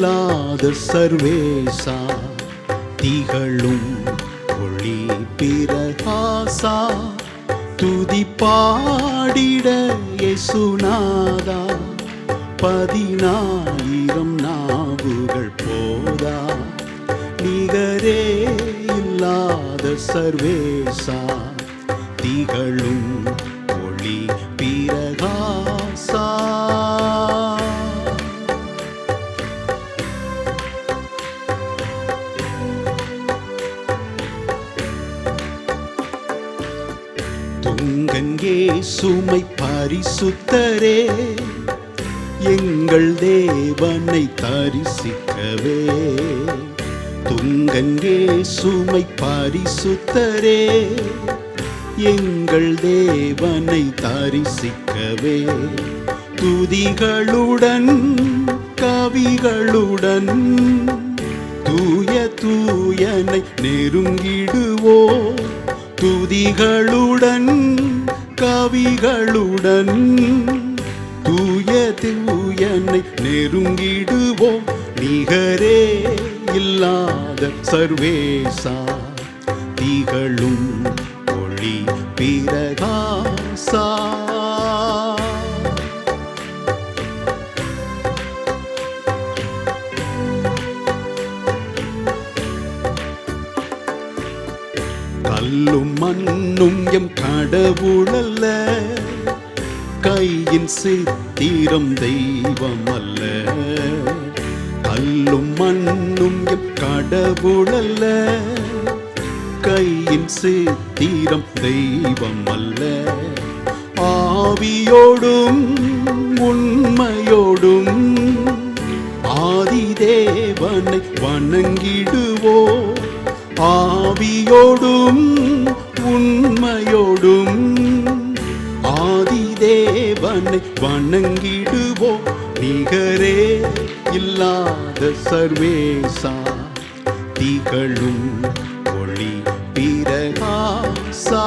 இல்லாத சர்வேசா திகழும் ஒளி பிரகாசா துதி பாடிட எசுநாதா பதினாயிரம் நாவுகள் போதா நிகரே இல்லாத சர்வேசா திகழும் துங்கங்கே சுமை பரிசுத்தரே. எங்கள் தேவனை தரிசிக்கவே. துங்கங்கே சுமை பரிசுத்தரே. எங்கள் தேவனை தரிசிக்கவே. துதிகளுடன் கவிகளுடன் தூய தூயனை நெருங்கிடுவோ துதிகளுடன் கவிகளுடன் தூய தூயனை நெருங்கிடுவோம். நிகரே இல்லாத சர்வேசா திகழும் ஒளி பிரகாசா. கல்லும் மண்ணும் எம் கடவுளல்ல. கையின் சித்திரம் தெய்வம் அல்ல கல்லும் மண்ணும் எம் கடவுளல்ல. கையின் சித்திரம் தெய்வம் அல்ல ஆவியோடும் உண்மையோடும் ஆதிதேவனை வணங்கிடுவோ ஆ ஆவியோடும் உண்மையோடும் ஆதிதேவனை வணங்கிடுவோ. நிகரே இல்லாத சர்வேசா திகழும் ஒளி பிரகாசா.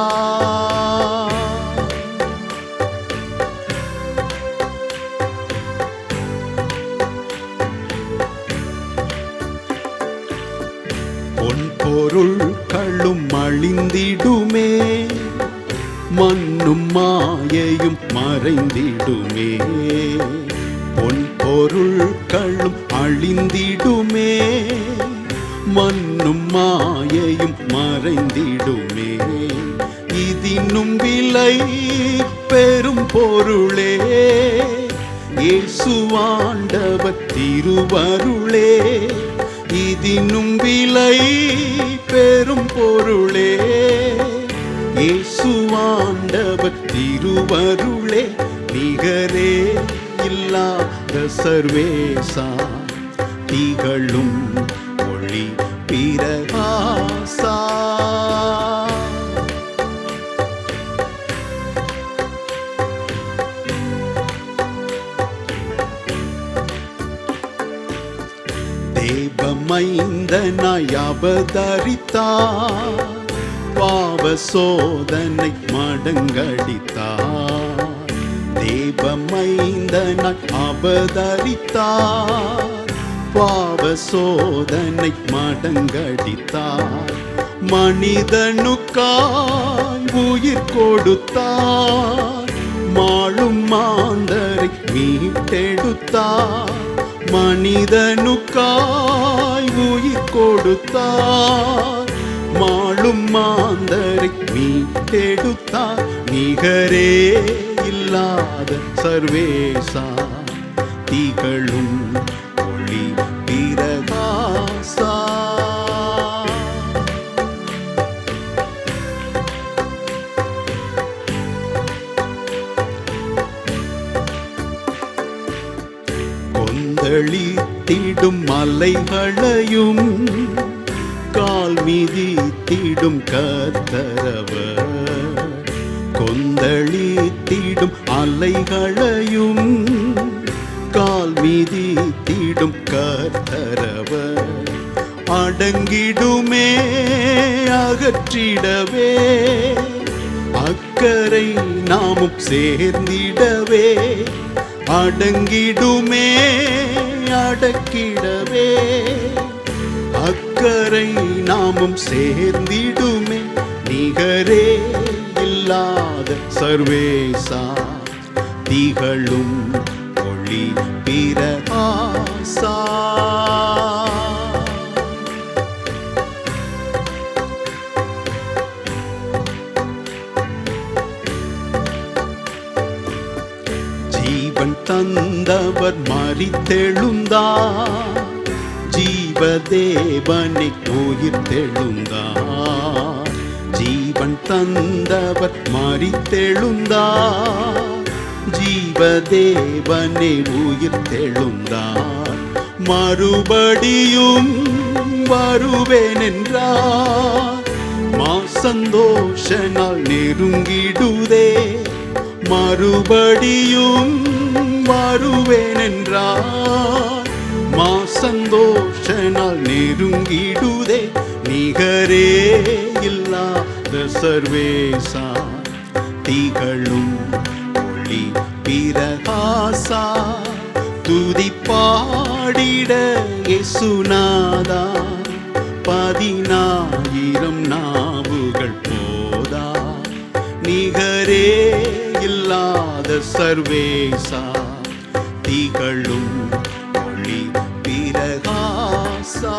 பொருள்களும் அழிந்திடுமே. மண்ணும் மாயையும் மறைந்திடுமே. பொன் பொருள்களும் அழிந்திடுமே. மண்ணும் மாயையும் மறைந்திடுமே. இதினும் விலை பெரும் பொருளே. இயேசுவாண்டவர் திருவருளே. தினும் விலை பெரும் பொருளே. இயேசுவாண்டவர் திருவருளே நிகரே இல்லாத சர்வேசா திகழும் ஒளி பிரகாசா. தேவமைந்தனாய் அவதரித்தார் பாவ சோதனை மடங்கடித்தார். தேவமைந்தனாய் அவதரித்தார். பாவ சோதனை மடங்கடித்தார். மனிதனுக்காய் உயிர் கொடுத்தார். மாழும் மாந்தரை மீட்டெடுத்தார். மனிதனுக்காய் கொடுத்தார். மாளும் மாந்தரை மீட்டெடுத்தார் நிகரே இல்லாத சர்வேசா. திகழும் தளித்திடும் மலைகளையும் கால் மீதி மிதித்திடும் கத்தரவர் கொந்தளித்திடும் அலைகளையும் கால் மீதி மிதித்திடும் கத்தரவர் அடங்கிடுமே அகற்றிடவே. அக்கறை நாமும் சேர்ந்திடவே. அடங்கிடுமே அடக்கிடவே. அக்கறை நாமும் சேர்ந்திடுமே நிகரே இல்லாத சர்வேசா. திகழும் ஒளி பிரகாசா ஜீவன் தந்தவர் மறித்தெழுந்தார் ஜீவதேவனை உயிர் தெழுந்தார் ஜீவன் தந்தவர் மறித்தெழுந்தார் ஜீவதேவனை உயிர் தெழுந்தார் மறுபடியும் வருவேன் என்றார் மா சந்தோஷனால் நெருங்கிடுதே? மறுபடியும் வருவேன் என்றார் மா சந்தோஷனால் நெருங்கிடுதே நிகரே இல்லாத சர்வேசா திகழும் ஒளி பிரகாசா. துதி பாடிட இயேசுநாதா. பதினாயிரம் நாவுகள் போதா. நிகரே இல்லாத சர்வேசா கைகளும் ஒளி பிரகாசா